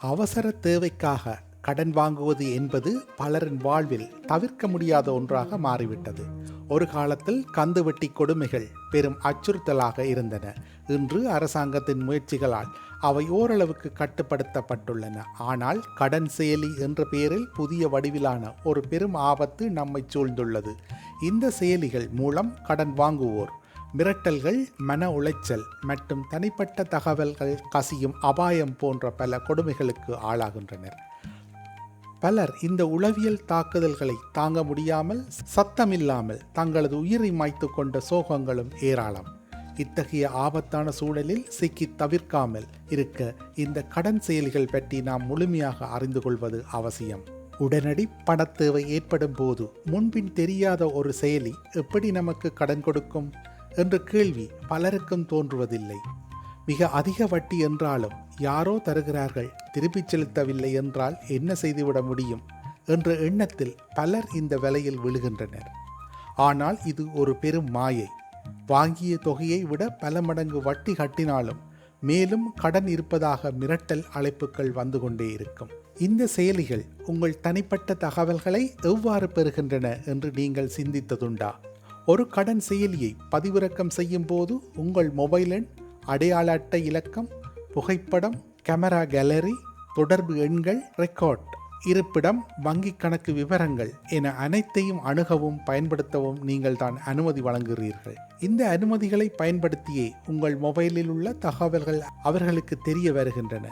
அவசர தேவைக்காக கடன் வாங்குவது என்பது பலரின் வாழ்வில் தவிர்க்க முடியாத ஒன்றாக மாறிவிட்டது. ஒரு காலத்தில் கந்துவட்டி கொடுமைகள் பெரும் அச்சுறுத்தலாக இருந்தன. இன்று அரசாங்கத்தின் முயற்சிகளால் அவை ஓரளவுக்கு கட்டுப்படுத்தப்பட்டுள்ளன. ஆனால் கடன் செயலி என்ற பெயரில் புதிய வடிவிலான ஒரு பெரும் ஆபத்து நம்மை சூழ்ந்துள்ளது. இந்த செயலிகள் மூலம் கடன் வாங்குவோர் மிரட்டல்கள் மன உளைச்சல் மற்றும் தனிப்பட்ட தகவல்கள் கசியும் அபாயம் போன்ற பல கொடுமைகளுக்கு ஆளாகின்றனர். பலர் இந்த உளவியல் தாக்குதல்களை தாங்க முடியாமல் சத்தமில்லாமல் தங்களது உயிரை மாய்த்து கொண்ட சோகங்களும் ஏராளம். இத்தகைய ஆபத்தான சூழலில் சிக்கி தவிர்க்காமல் இருக்க இந்த கடன் செயல்கள் பற்றி நாம் முழுமையாக அறிந்து கொள்வது அவசியம். உடனடி பணத்தேவை ஏற்படும் போது முன்பின் தெரியாத ஒரு செயலி எப்படி நமக்கு கடன் கொடுக்கும்? என்ற கேள்வி பலருக்கும் தோன்றுவதில்லை. மிக அதிக வட்டி என்றாலும் யாரோ தருகிறார்கள் திருப்பிச் செலுத்தவில்லை என்றால் என்ன செய்துவிட முடியும்? என்ற எண்ணத்தில் பலர் இந்த விலையில் விழுகின்றனர். ஆனால் இது ஒரு பெரும் மாயை. வாங்கிய தொகையை விட பல மடங்கு வட்டி கட்டினாலும் மேலும் கடன் இருப்பதாக மிரட்டல் அழைப்புகள் வந்து கொண்டே இருக்கும். இந்த செயலிகள் உங்கள் தனிப்பட்ட தகவல்களை எவ்வாறு பெறுகின்றன என்று நீங்கள் சிந்தித்ததுண்டா? ஒரு கடன் செயலியை பதிவிறக்கம் செய்யும் போது உங்கள் மொபைல் எண் அடையாள அட்டை இலக்கம் புகைப்படம் கேமரா கேலரி தொடர்பு எண்கள் ரெக்கார்ட் இருப்பிடம் வங்கி கணக்கு விவரங்கள் என அனைத்தையும் அணுகவும் பயன்படுத்தவும் நீங்கள் தான் அனுமதி வழங்குகிறீர்கள். இந்த அனுமதிகளை பயன்படுத்தியே உங்கள் மொபைலில் உள்ள தகவல்கள் அவர்களுக்கு தெரிய வருகின்றன.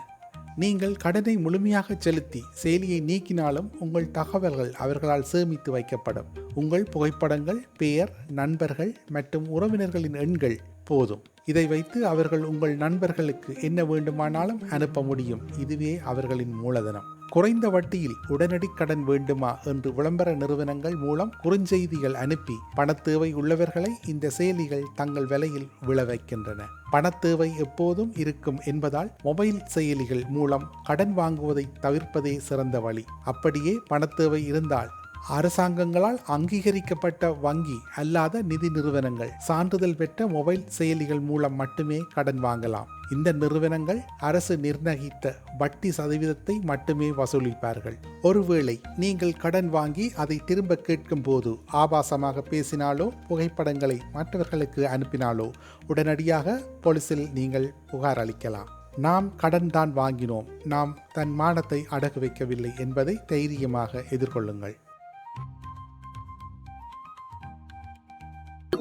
நீங்கள் கடனை முழுமையாக செலுத்தி செயலியை நீக்கினாலும் உங்கள் தகவல்கள் அவர்களால் சேமித்து வைக்கப்படும். உங்கள் புகைப்படங்கள் பெயர் நண்பர்கள் மற்றும் உறவினர்களின் எண்கள் போதும். இதை வைத்து அவர்கள் உங்கள் நண்பர்களுக்கு என்ன வேண்டுமானாலும் அனுப்ப முடியும். இதுவே அவர்களின் மூலதனம். குறைந்த வட்டியில் உடனடி கடன் வேண்டுமா என்று விளம்பர நிறுவனங்கள் மூலம் குறுஞ்செய்திகள் அனுப்பி பணத்தேவை உள்ளவர்களை இந்த செயலிகள் தங்கள் விலையில் விழ வைக்கின்றன. பணத்தேவை எப்போதும் இருக்கும் என்பதால் மொபைல் செயலிகள் மூலம் கடன் வாங்குவதை தவிர்ப்பதே சிறந்த வழி. அப்படியே பணத்தேவை இருந்தால் அரசாங்கங்களால் அங்கீகரிக்கப்பட்ட வங்கி அல்லாத நிதி நிறுவனங்கள் சான்றிதழ் பெற்ற மொபைல் செயலிகள் மூலம் மட்டுமே கடன் வாங்கலாம். இந்த நிறுவனங்கள் அரசு நிர்ணயித்த வட்டி சதவீதத்தை மட்டுமே வசூலிப்பார்கள். ஒருவேளை நீங்கள் கடன் வாங்கி அதை திரும்ப கேட்கும் போது ஆபாசமாக பேசினாலோ புகைப்படங்களை மற்றவர்களுக்கு அனுப்பினாலோ உடனடியாக போலீசில் நீங்கள் புகார் அளிக்கலாம். நாம் கடன் தான் வாங்கினோம். நாம் தன் மானத்தை அடகு வைக்கவில்லை என்பதை தைரியமாக எதிர்கொள்ளுங்கள்.